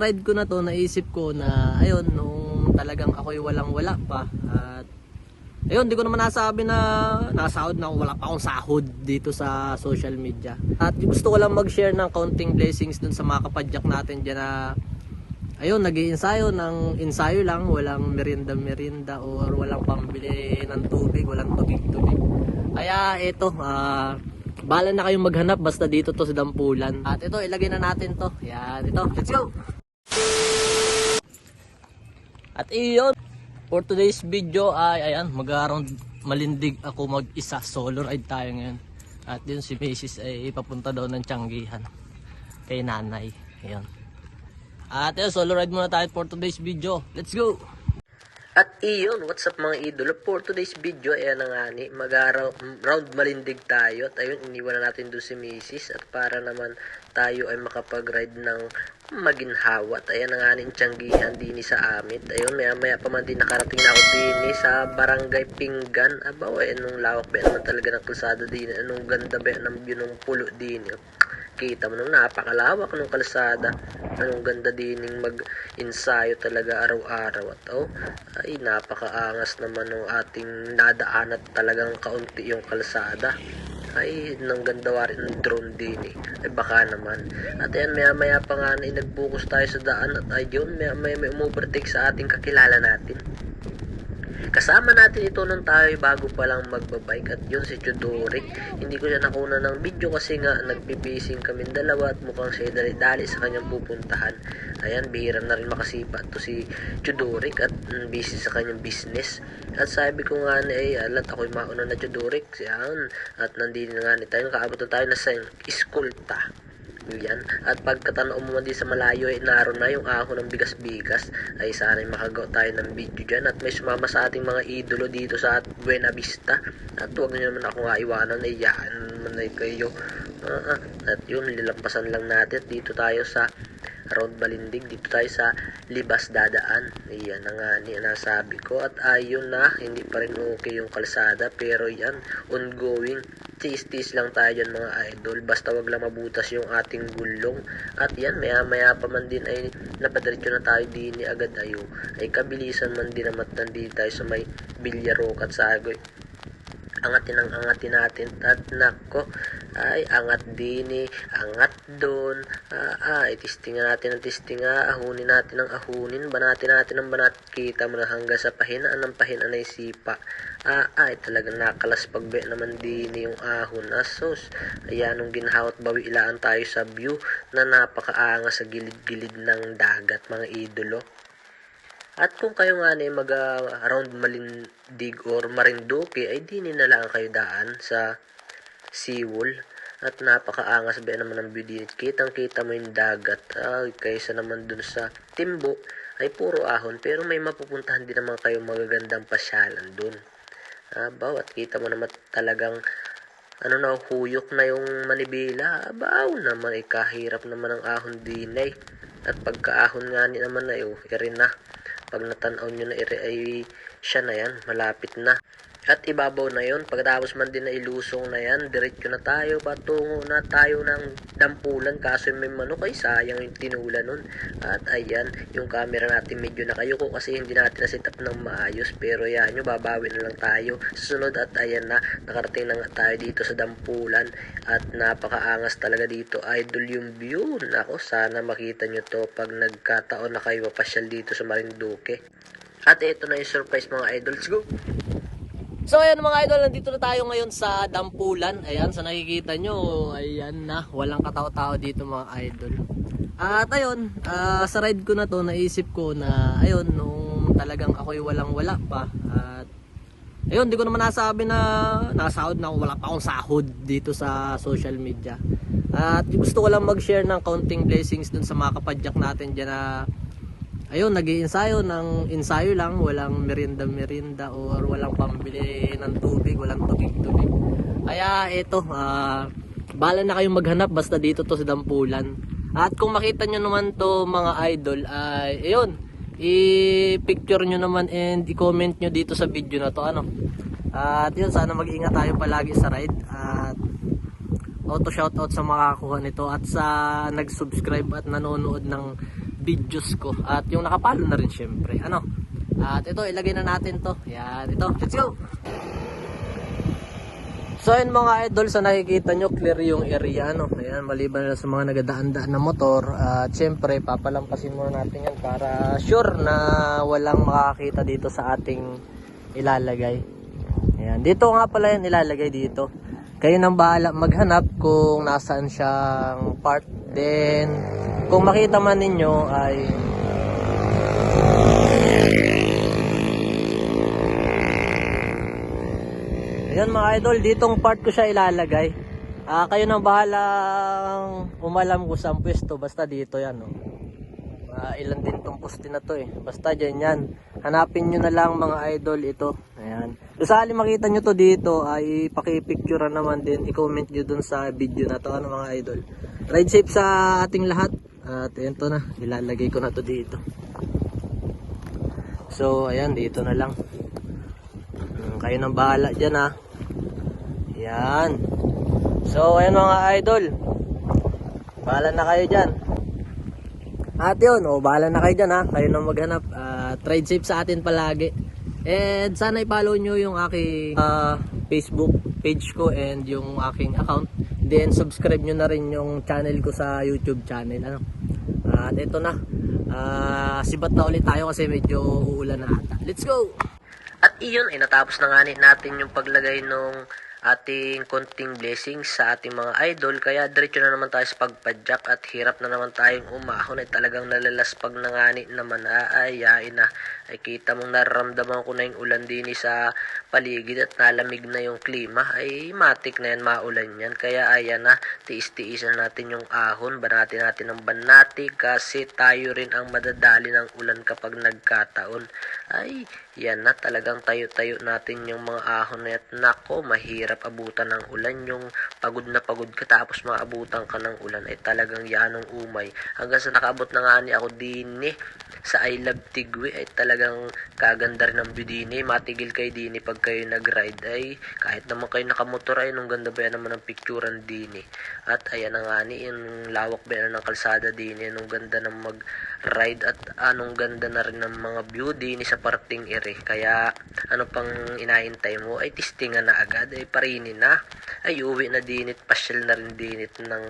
ride ko na to, naisip ko na, ayun, nung talagang ako'y walang-wala pa. At, ayun, di ko naman nasabi na nasahod na ako, wala pa akong sahod dito sa social media. At gusto ko lang mag-share ng counting blessings dun sa mga kapadyak natin dyan na, ayun, nag ensayo ng ensayo lang, walang merienda-merienda or walang pambili ng tubig, walang tubig-tubig. Kaya ito, ah, Bala na kayong maghanap basta dito to sa Dampulan. At ito, ilagay na natin to. Yan, ito. Let's go! At iyon, for today's video ay, ayan, mag-around malindig ako mag-isa. Solo ride tayo ngayon. At yun si Macy's ay papunta daw ng Tianggihan. Kay nanay. Ayan. At yun, solo ride muna tayo for today's video. Let's go! At iyon, what's up mga idolo? For today's video, ayan na nga ni, mag-round malindig tayo. At ayun, iniwan na natin doon si Mrs. At para naman tayo ay makapag-ride ng maginhawa. At ayan na nga ni, tiyanggihan din sa amin. Ayun, maya maya pa man din nakarating na ako din sa barangay Pinggan. Aba, ay anong lawak ba naman talaga ng kalsada din. Anong ganda ba ng yun ng pulo din. Kita mo nung napakalawak ng kalsada. Anong ganda din mag-ensayo talaga araw-araw. At oh, ay napakaangas naman ng ating nadaan at talagang kaunti yung kalsada. Ay, nang ganda wa rin ng drone din eh. Ay baka naman. At ayan, maya maya pa nga na nagbukus tayo sa daan at ayun, maya maya may umovertake sa ating kakilala natin. Kasama natin ito nung tayo bago pa lang magbabike at yun si Chudorik. Hindi ko siya nakuna ng video kasi nga nagpipacing kami dalawa at mukhang siya dali-dali sa kanyang pupuntahan. Ayan, bihira na rin makasipa to si Chudorik at mm, busy sa kanyang business. At sabi ko nga na eh, alat ako'y mauna na Chudorik. Yan. At nandito na nga ni tayo, nakaabot na tayo na sa iskulta. Yan. At pagkatanaw mo man din sa malayo ay naroon na yung ahon ng bigas-bigas. Ay sana'y makagaw tayo ng video dyan. At may sumama sa ating mga idolo dito sa Buena Vista. At huwag nyo naman ako nga iwanan ay yaan naman ay kayo. Ah, ah. at yun lilampasan lang natin. At dito tayo sa Round Balindig dito tayo sa Libas Dadaan. Iyan nga ni nasabi ko. At ayun na hindi pa rin okay yung kalsada pero yan ongoing. Tis-tis lang tayo dyan mga idol. Basta wag lang mabutas yung ating gulong. At yan maya maya pa man din ay napadiretso na tayo din ni agad ayo ay kabilisan man din naman nandito tayo sa may Bilyarok at Sagoy. Angatin ang angatin natin. At nako ay angat din eh. Angat doon. Ah, ay tistingan natin ang tistinga ahunin natin ang ahunin. Banatin natin ang banat. Kita mo na hanggang sa pahinaan ng pahinaan ay sipa ah, ay talagang nakalas pagbe naman din yung ahon? Asos ayan nung ginhawat bawi ilaan tayo sa view na napakaangas sa gilid-gilid ng dagat mga idolo. At kung kayo nga na mag ah, around Malindig or Marinduque, ay di na lang kayo daan sa Seawall. At napakaangas ba naman ng view dito. Kitang kita mo yung dagat. Ay, kaysa naman dun sa Timbo, ay puro ahon. Pero may mapupuntahan din naman kayo magagandang pasyalan dun. Ah, bawat kita mo naman talagang ano na, huyok na yung manibila. Abaw naman, ikahirap naman ang ahon din ay. At pagkaahon nga ni naman na, oh, iri na. Pag natanaw nyo na iri ay siya na yan, malapit na. At ibabaw na yon pagkatapos man din na ilusong na yan, diretso na tayo, patungo na tayo ng dampulan, kaso may manok ay sayang yung tinula nun. At ayan, yung camera natin medyo nakayuko kasi hindi natin na-set up ng maayos, pero yan, yung babawi na lang tayo. Susunod at ayan na, nakarating na nga tayo dito sa dampulan at napakaangas talaga dito, idol yung view. Nako, sana makita nyo to pag nagkataon na kayo mapasyal dito sa Marinduque. At ito na yung surprise mga idol. Let's go! So ayan mga idol, nandito na tayo ngayon sa Dampulan. Ayan, sa nakikita nyo, ayan na, walang katao-tao dito mga idol. At ayun, ah, sa ride ko na to, naisip ko na, ayun, nung talagang ako'y walang-wala pa. At ayun, di ko naman nasabi na nasahod na ako, wala pa akong sahod dito sa social media. At gusto ko lang mag-share ng counting blessings dun sa mga kapadyak natin dyan na ayun, nag ensayo ng ensayo lang, walang merienda-merienda or walang pambili ng tubig, walang tubig-tubig. Kaya ito, ah, bala na kayong maghanap basta dito to sa Dampulan. At kung makita nyo naman to mga idol, ay ayun, i-picture nyo naman and i-comment nyo dito sa video na to. Ano? At yun, sana mag-ingat tayo palagi sa ride. At auto shoutout sa makakakuha nito at sa nag-subscribe at nanonood ng videos ko. At yung nakapalo na rin syempre. Ano? At ito, ilagay na natin to. Yan, ito. Let's go! So ayun mga idol, sa nakikita nyo, clear yung area. Ano? Ayan, maliban na sa mga nagadaan-daan na motor. At syempre, papalampasin muna natin yan para sure na walang makakita dito sa ating ilalagay. Ayan, dito nga pala yan ilalagay dito. Kayo nang bahala maghanap kung nasaan siyang part. Then, kung makita man ninyo ay Ayan mga idol, ditong part ko siya ilalagay. Ah, kayo nang bahalang umalam ko sa pwesto, basta dito yan. Oh. Ah, ilan din tong poste na to eh. Basta dyan yan. Hanapin nyo na lang mga idol ito. Ayan. So, sa halin makita nyo to dito, ay pakipicture naman din. I-comment nyo dun sa video na to. Ano mga idol. Ride safe sa ating lahat. At ayan to na. Ilalagay ko na to dito. So, ayan. Dito na lang. Hmm, Kayo nang bahala dyan ha. Yan. So, ayan mga idol. Bahala na kayo dyan. At yun, oh, bahala na kayo dyan ha. Kayo nang maghanap. Uh, trade safe sa atin palagi. And sana i-follow nyo yung aking ah, Facebook page ko and yung aking account. Then subscribe nyo na rin yung channel ko sa YouTube channel. Ano? At ito na. Ah, sibat na ulit tayo kasi medyo uulan na ata. Let's go! At iyon ay natapos na nga natin yung paglagay nung ating konting blessings sa ating mga idol. Kaya diretso na naman tayo sa pagpadyak at hirap na naman tayong umahon ay talagang nalalaspag na ngani naman aayain na. Ay kita mong nararamdaman ko na yung ulan din sa paligid at nalamig na yung klima. Ay matik na yan, maulan yan. Kaya ayan na, tiis-tiisan natin yung ahon. Banati natin ng banati kasi tayo rin ang madadali ng ulan kapag nagkataon. Ay, yan na talagang tayo-tayo natin yung mga ahon na yan. Nako, mahirap abutan ng ulan. Yung pagod na pagod ka tapos maabutan ka ng ulan ay talagang yanong umay. Hanggang sa nakaabot na nga ni ako din eh, sa I Love Tigwi ay talagang kaganda rin ng view din eh. Matigil kayo din eh pag kayo nag-ride ay kahit naman kayo nakamotor ay nung ganda ba yan naman ang picturean din eh. At ayan na nga ni yung lawak ba yan ng kalsada din eh. Nung ganda ng mag-ride at anong ganda na rin ng mga view din eh sa parting ere. Kaya ano pang inaintay mo ay tistingan na agad ay parinin na. Ay uwi na dinit, pasyal na rin dinit ng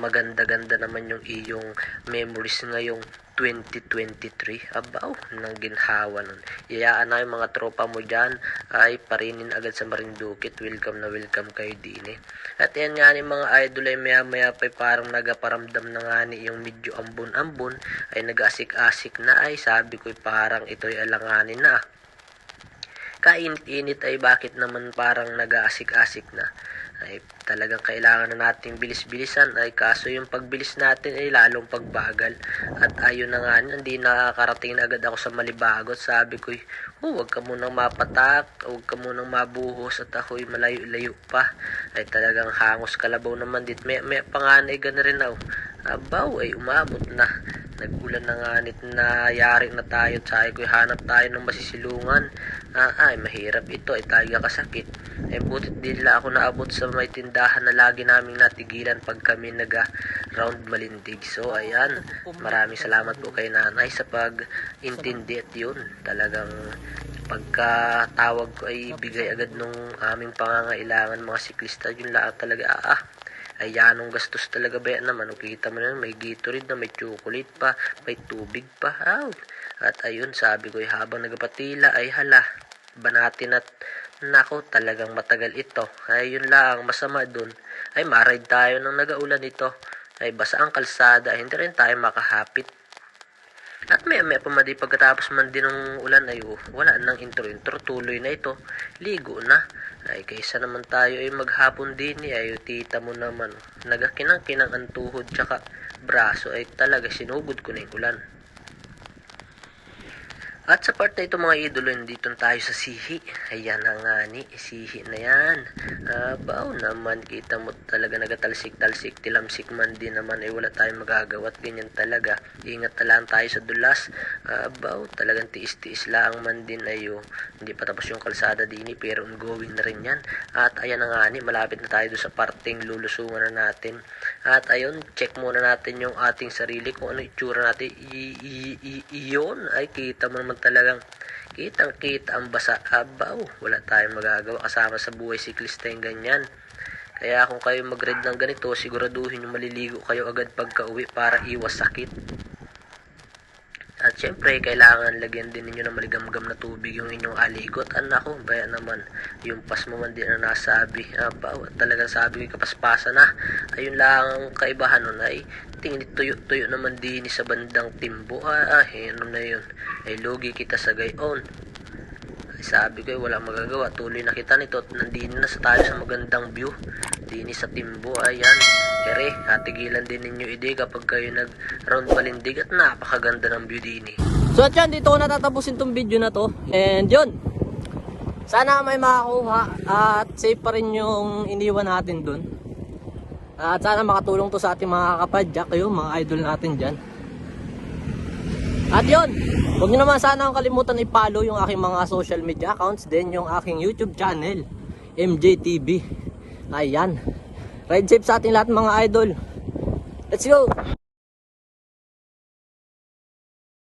maganda-ganda naman yung iyong memories ngayong 2023. Abaw, nang ginhawa nun. Iyaan na yung mga tropa mo dyan ay parinin agad sa Marinduque. Welcome na welcome kayo din eh. At yan nga ni mga idol ay maya maya pa parang nagaparamdam na nga ni yung medyo ambon-ambon ay nag-asik-asik na ay sabi ko parang ito'y alanganin na kainit-init ay bakit naman parang nag-aasik-asik na ay talagang kailangan na nating bilis-bilisan. Ay kaso yung pagbilis natin ay lalong pagbagal. At ayun na nga hindi nakakarating na agad ako sa malibagot sabi ko oh, huwag ka munang mapatak huwag ka munang mabuhos at ako'y malayo-layo pa. Ay talagang hangos kalabaw naman dit. May, may panganay gana rin ako abaw ay umabot na nagulan na nga nit na yari na tayo. Sabi ko hanap tayo ng masisilungan. Ah, ay mahirap ito. Ay talaga kasakit. Ay butit din nila ako naabot sa may tindahan na lagi naming natigilan pag kami naga round malindig. So ayan. Maraming salamat po kay nanay sa pag-intindi at yun. Talagang pagkatawag ko ay bigay agad nung aming pangangailangan mga siklista. Yun lang talaga. Ah, ah ay yanong gastos talaga ba yan naman? O kita mo na may Gatorade na may chocolate pa may tubig pa Aw. at ayun sabi ko ay habang nagapatila ay hala banatin at nako talagang matagal ito. Ay yun lang masama dun. Ay maride tayo nang nagaulan ito. Ay basa ang kalsada hindi rin tayo makahapit at may may pamadi pagkatapos man din ng ulan ay oh, wala nang intro-intro, tuloy na ito, ligo na. Ay kaysa naman tayo ay maghapon din eh, ay tita mo naman, nagakinang-kinang ang tuhod tsaka braso ay talaga sinugod ko na yung ulan. At sa part na ito mga idolo, dito tayo sa sihi. Ayan na nga ni, sihi na yan. Abaw naman, kita mo talaga nagatalsik-talsik, tilamsik man din naman, ay wala tayong magagawa at ganyan talaga. Ingat na lang tayo sa dulas. Abaw, talagang tiis-tiis lang man din ayo. Hindi pa tapos yung kalsada din eh, pero ongoing na rin yan. At ayan na nga ni, malapit na tayo sa parting lulusungan na natin. At ayun, check muna natin yung ating sarili kung ano itsura natin. Iyon ay kita mo naman talagang kitang kita ang basa. Abaw, wala tayong magagawa kasama sa buhay siklista yung ganyan. Kaya kung kayo mag-read ng ganito, siguraduhin yung maliligo kayo agad pagka uwi para iwas sakit. At syempre, kailangan lagyan din ninyo ng maligamgam na tubig yung inyong aligot. Anak ko, baya naman, yung pas mo man din na nasabi. Abaw, at talagang sabi ko, kapaspasa na. Ayun lang ang kaibahan nun ay, tingin tuyo-tuyo naman din sa bandang timbo. Ah, ah, ano na yun. Ay, lugi kita sa gayon. Ay, sabi ko, eh, wala magagawa. Tuloy na kita nito at nandini na sa tayo sa magandang view. Dini sa timbo, ayan. Ere, hatigilan din ninyo ide kapag kayo nag-round palindig at napakaganda ng view dini. So at yan, dito ko natatapusin tong video na to. And yun, sana may makakuha at safe pa rin yung iniwan natin dun. At sana makatulong to sa ating mga kapadyak, yung mga idol natin dyan. At yun, huwag nyo naman sana ang kalimutan i-follow yung aking mga social media accounts, then yung aking YouTube channel, MJTV. Ayan. Ride safe sa ating lahat mga idol. Let's go!